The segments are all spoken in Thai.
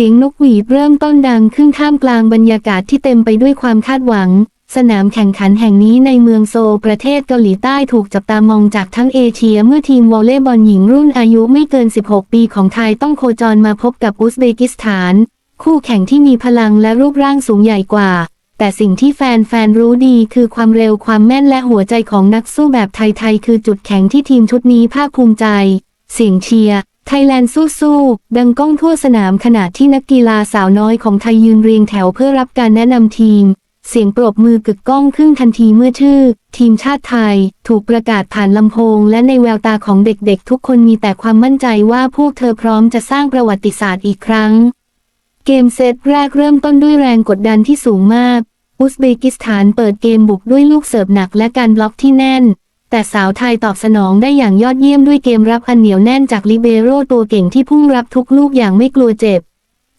สียงนกหวีดเริ่มต้นดังขึ้นท่ามกลางบรรยากาศที่เต็มไปด้วยความคาดหวัง สนามแข่งขันแห่งนี้ในเมืองโซลประเทศเกาหลีใต้ถูกจับตามองจากทั้งเอเชียเมื่อทีมวอลเลย์บอลหญิงรุ่นอายุไม่เกิน 16 ปีของไทยต้องโคจรมาพบกับอุซเบกิสถาน คู่แข่งที่มีพลังและรูปร่างสูงใหญ่กว่า แต่สิ่งที่แฟนๆรู้ดีคือความเร็วความแม่นและหัวใจของนักสู้แบบไทยๆคือจุดแข็งที่ทีมชุดนี้ภาคภูมิใจ เสียงเชียร์ ไทยแลนด์สู้ๆ ดังก้องทั่วสนามขณะที่นักกีฬาสาวน้อยของไทยยืนเรียงแถวเพื่อรับการแนะนำทีม เสียงปรบมือกึกก้องขึ้นทันทีเมื่อชื่อ ทีมชาติไทย ถูกประกาศผ่านลำโพง และในแววตาของเด็กๆ ทุกคนมีแต่ความมั่นใจว่าพวกเธอพร้อมจะสร้างประวัติศาสตร์อีกครั้ง เกมเซตแรกเริ่มต้นด้วยแรงกดดันที่สูงมาก อุซเบกิสถานเปิดเกมบุกด้วยลูกเสิร์ฟหนักและการบล็อกที่แน่น แต่สาวไทยตอบสนองได้อย่างยอดเยี่ยมด้วยเกมรับอันเหนียวแน่นจากลิเบโรตัวเก่งที่พุ่งรับทุกลูกอย่างไม่กลัวเจ็บ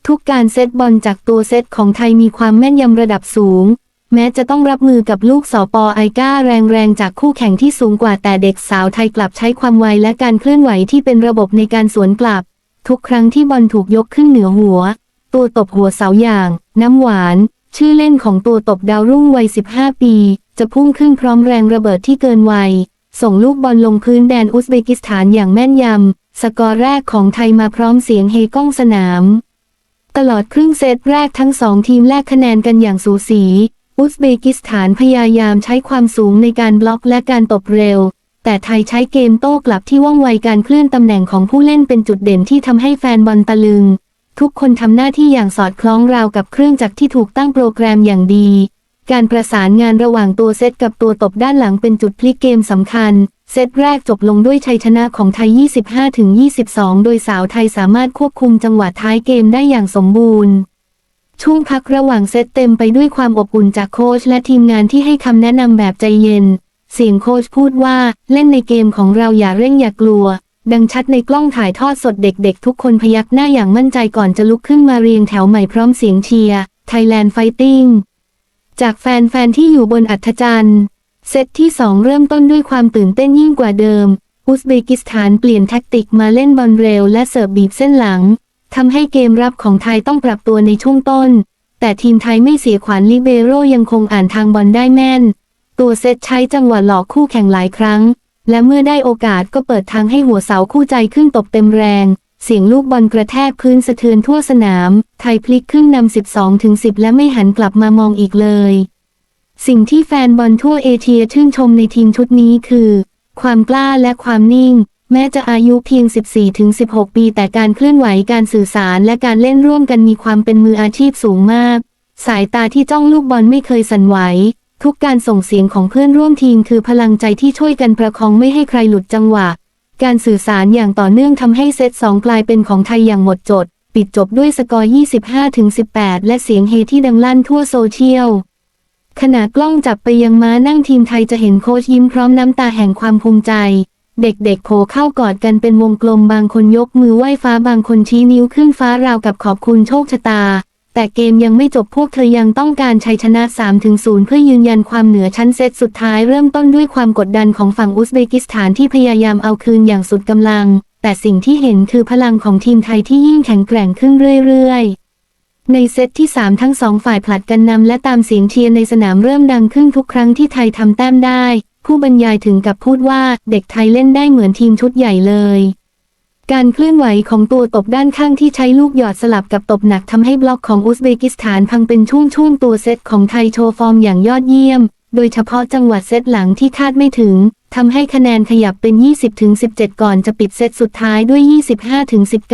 ทุกการเซตบอลจากตัวเซตของไทยมีความแม่นยำระดับสูง แม้จะต้องรับมือกับลูกสอปอไอก้าแรงๆจากคู่แข่งที่สูงกว่าแต่เด็กสาวไทยกลับใช้ความไวและการเคลื่อนไหวที่เป็นระบบในการสวนกลับ ทุกครั้งที่บอลถูกยกขึ้นเหนือหัว ตัวตบหัวเสาอย่าง น้ำหวาน ชื่อเล่นของตัวตบดาวรุ่งวัย 15 ปี จะพุ่งขึ้นพร้อมแรงระเบิดที่เกินวัย ส่งลูกบอลลงพื้นแดนอุซเบกิสถานอย่างแม่นยำ สกอร์แรกของไทยมาพร้อมเสียงเฮก้องสนาม ตลอดครึ่งเซตแรกทั้งสองทีมแลกคะแนนกันอย่างสูสี อุซเบกิสถานพยายามใช้ความสูงในการบล็อกและการตบเร็ว แต่ไทยใช้เกมโต้กลับที่ว่องไวการเคลื่อนตำแหน่งของผู้เล่นเป็นจุดเด่นที่ทำให้แฟนบอลตะลึง ทุกคนทำหน้าที่อย่างสอดคล้องราวกับเครื่องจักรที่ถูกตั้งโปรแกรมอย่างดี การประสานงานระหว่างตัวเซตกับตัวตบด้านหลังเป็นจุดพลิกเกมสำคัญ เซตแรกจบลงด้วยชัยชนะของไทย 25-22 โดยสาวไทยสามารถควบคุมจังหวะท้ายเกมได้อย่างสมบูรณ์ ช่วงพักระหว่างเซตเต็มไปด้วยความอบอุ่นจากโค้ชและทีมงานที่ให้คำแนะนำแบบใจเย็น เสียงโค้ชพูดว่าเล่นในเกมของเราอย่าเร่งอย่ากลัว ดังชัดในกล้องถ่ายทอดสดเด็กๆ ทุกคนพยักหน้าอย่างมั่นใจก่อนจะลุกขึ้นมาเรียงแถวใหม่พร้อมเสียงเชียร์ Thailand Fighting จากแฟนๆที่อยู่บนอัธจันทร์เซตที่ 2 เริ่มต้นด้วยความตื่นเต้นยิ่งกว่าเดิม อุซเบกิสถานเปลี่ยนแท็กติกมาเล่นบอลเร็วและเสิร์ฟบีบเส้นหลังทำให้เกมรับของไทยต้องปรับตัวในช่วงต้น แต่ทีมไทยไม่เสียขวัญลิเบโรยังคงอ่านทางบอลได้แม่น ตัวเซตใช้จังหวะหลอกคู่แข่งหลายครั้ง และเมื่อได้โอกาสก็เปิดทางให้หัวเสาคู่ใจขึ้นตบเต็มแรง เสียงลูกบอลกระแทกพื้นสะเทือนทั่วสนาม ไทยพลิกขึ้นนำ 12 ถึง 10 และไม่หันกลับมามองอีกเลย สิ่งที่แฟนบอลทั่วเอเชียชื่นชมในทีมชุดนี้คือ ความกล้าและความนิ่ง แม้จะอายุเพียง 14-16 ปีแต่การเคลื่อนไหวการสื่อสารและการเล่นร่วมกันมีความเป็นมืออาชีพสูงมาก สายตาที่จ้องลูกบอลไม่เคยสั่นไหวทุกการส่งเสียงของเพื่อนร่วมทีมคือพลังใจที่ช่วยกันประคองไม่ให้ใครหลุดจังหวะ การสื่อสารอย่างต่อเนื่องทำให้เซตสองกลายเป็นของไทยอย่างหมดจด ปิดจบด้วยสกอร์ 25-18 และเสียงเฮที่ดังลั่นทั่วโซเชียลขณะกล้องจับไปยังม้านั่งทีมไทยจะเห็นโค้ชยิ้มพร้อมน้ำตาแห่งความภูมิใจ เด็กๆโผเข้ากอดกันเป็นวงกลมบางคนยกมือไหว้ฟ้าบางคนชี้นิ้วขึ้นฟ้าราวกับขอบคุณโชคชะตา แต่เกมยังไม่จบพวกเธอยังต้องการชัยชนะ 3-0 เพื่อยืนยันความเหนือชั้นเซตสุดท้ายเริ่มต้นด้วยความกดดันของฝั่งอุซเบกิสถานที่พยายามเอาคืนอย่างสุดกำลัง แต่สิ่งที่เห็นคือพลังของทีมไทยที่ยิ่งแข็งแกร่งขึ้นเรื่อยๆ ในเซตที่ 3 ทั้งสองฝ่ายผลัดกันนำและตามเสียงเชียร์ในสนามเริ่มดังขึ้นทุกครั้งที่ไทยทำแต้มได้ ผู้บรรยายถึงกับพูดว่า เด็กไทยเล่นได้เหมือนทีมชุดใหญ่เลย การเคลื่อนไหวของตัวตบด้านข้างที่ใช้ลูกหยอดสลับกับตบหนักทำให้บล็อกของอุซเบกิสถานพังเป็นช่วงๆตัวเซตของไทยโชว์ฟอร์มอย่างยอดเยี่ยม โดยเฉพาะจังหวะเซตหลังที่คาดไม่ถึงทำให้คะแนนขยับเป็น 20-17 ก่อนจะปิดเซตสุดท้ายด้วย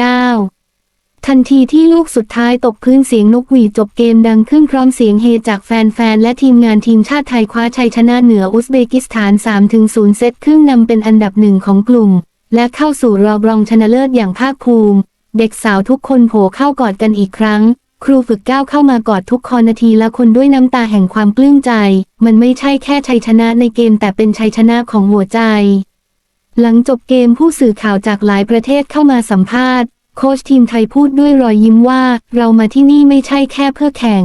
25-19 ทันทีที่ลูกสุดท้ายตกพื้นเสียงนกหวีดจบเกมดังขึ้นพร้อมเสียงเฮจากแฟนๆ และทีมงานทีมชาติไทยคว้าชัยชนะเหนืออุซเบกิสถาน 3-0 เซตครึ่งนำเป็นอันดับหนึ่งของกลุ่ม และเข้าสู่รอบรองชนะเลิศอย่างภาคภูมิ เด็กสาวทุกคนโผล่เข้ากอดกันอีกครั้ง ครูฝึกก้าวเข้ามากอดทุกคอนาทีละคนด้วยน้ำตาแห่งความปลื้มใจ มันไม่ใช่แค่ชัยชนะในเกมแต่เป็นชัยชนะของหัวใจ หลังจบเกมผู้สื่อข่าวจากหลายประเทศเข้ามาสัมภาษณ์ โค้ชทีมไทยพูดด้วยรอยยิ้มว่า เรามาที่นี่ไม่ใช่แค่เพื่อแข่ง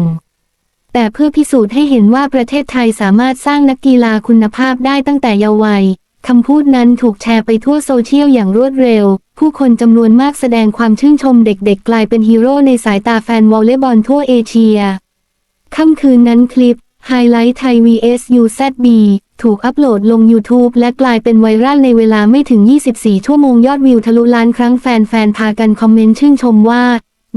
แต่เพื่อพิสูจน์ให้เห็นว่าประเทศไทยสามารถสร้างนักกีฬาคุณภาพได้ตั้งแต่เยาว์วัย คำพูดนั้นถูกแชร์ไปทั่วโซเชียลอย่างรวดเร็ว ผู้คนจำนวนมากแสดงความชื่นชมเด็กๆ กลายเป็นฮีโร่ในสายตาแฟนวอลเลย์บอลทั่วเอเชีย ค่ำคืนนั้นคลิปไฮไลท์ไทย vs UZB ถูกอัปโหลดลง YouTube และกลายเป็นไวรัลในเวลาไม่ถึง 24 ชั่วโมงยอดวิวทะลุล้านครั้งแฟนๆ พากันคอมเมนต์ชื่นชมว่า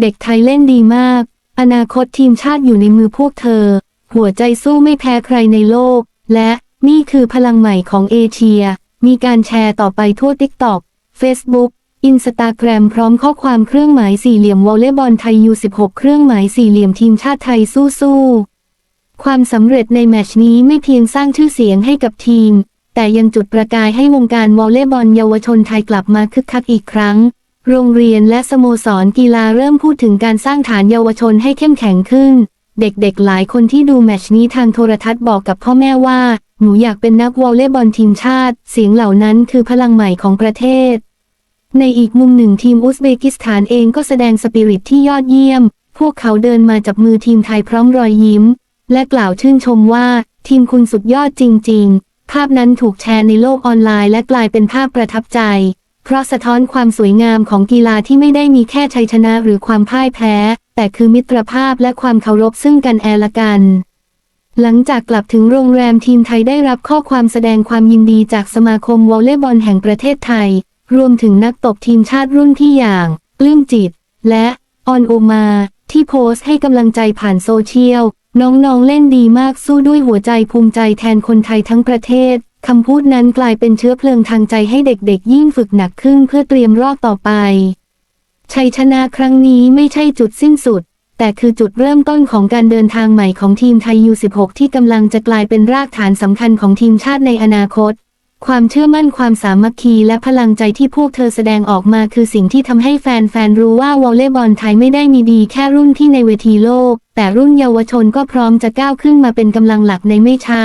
เด็กไทยเล่นดีมาก อนาคตทีมชาติอยู่ในมือพวกเธอ หัวใจสู้ไม่แพ้ใครในโลก และ นี่คือพลังใหม่ของเอเชีย มีการแชร์ต่อไปทั่ว TikTok Facebook Instagram พร้อมข้อความเครื่องหมายสี่เหลี่ยมวอลเลย์บอลไทย U16 เครื่องหมายสี่เหลี่ยมทีมชาติไทยสู้ๆ ความสำเร็จในแมชนี้ไม่เพียงสร้างชื่อเสียงให้กับทีม แต่ยังจุดประกายให้วงการวอลเลย์บอลเยาวชนไทยกลับมาคึกคักอีกครั้ง โรงเรียนและสโมสรกีฬาเริ่มพูดถึงการสร้างฐานเยาวชนให้เข้มแข็งขึ้น เด็กๆหลายคนที่ดูแมชนี้ทางโทรทัศน์บอกกับพ่อแม่ว่า หนูอยากเป็นนักวอลเลย์บอลทีมชาติ เสียงเหล่านั้นคือพลังใหม่ของประเทศ ในอีกมุมหนึ่งทีมอุซเบกิสถานเองก็แสดงสปิริตที่ยอดเยี่ยม พวกเขาเดินมาจับมือทีมไทยพร้อมรอยยิ้ม และกล่าวชื่นชมว่า ทีมคุณสุดยอดจริง ๆ ภาพนั้นถูกแชร์ในโลกออนไลน์และกลายเป็นภาพประทับใจ เพราะสะท้อนความสวยงามของกีฬาที่ไม่ได้มีแค่ชัยชนะหรือความพ่ายแพ้ แต่คือมิตรภาพและความเคารพซึ่งกันและละกัน หลังจากกลับถึงโรงแรมทีมไทยได้รับข้อความแสดงความยินดีจากสมาคมวอลเลย์บอลแห่งประเทศไทย รวมถึงนักตบทีมชาติรุ่นที่อย่างปลื้มจิต และออนโอมา ที่โพสต์ให้กำลังใจผ่านโซเชียล น้องๆเล่นดีมากสู้ด้วยหัวใจภูมิใจแทนคนไทยทั้งประเทศ คำพูดนั้นกลายเป็นเชื้อเพลิงทางใจให้เด็กๆ ยิ่งฝึกหนักขึ้นเพื่อเตรียมรอบต่อไป ชัยชนะครั้งนี้ไม่ใช่จุดสิ้นสุด แต่คือจุดเริ่มต้นของการเดินทางใหม่ของทีมไทย U16 ที่กำลังจะกลายเป็นรากฐานสำคัญของทีมชาติในอนาคต ความเชื่อมั่นความสามัคคีและพลังใจที่พวกเธอแสดงออกมาคือสิ่งที่ทำให้แฟนๆรู้ว่าวอลเลย์บอลไทยไม่ได้มีดีแค่รุ่นที่ในเวทีโลก แต่รุ่นเยาวชนก็พร้อมจะก้าวขึ้นมาเป็นกำลังหลักในไม่ช้า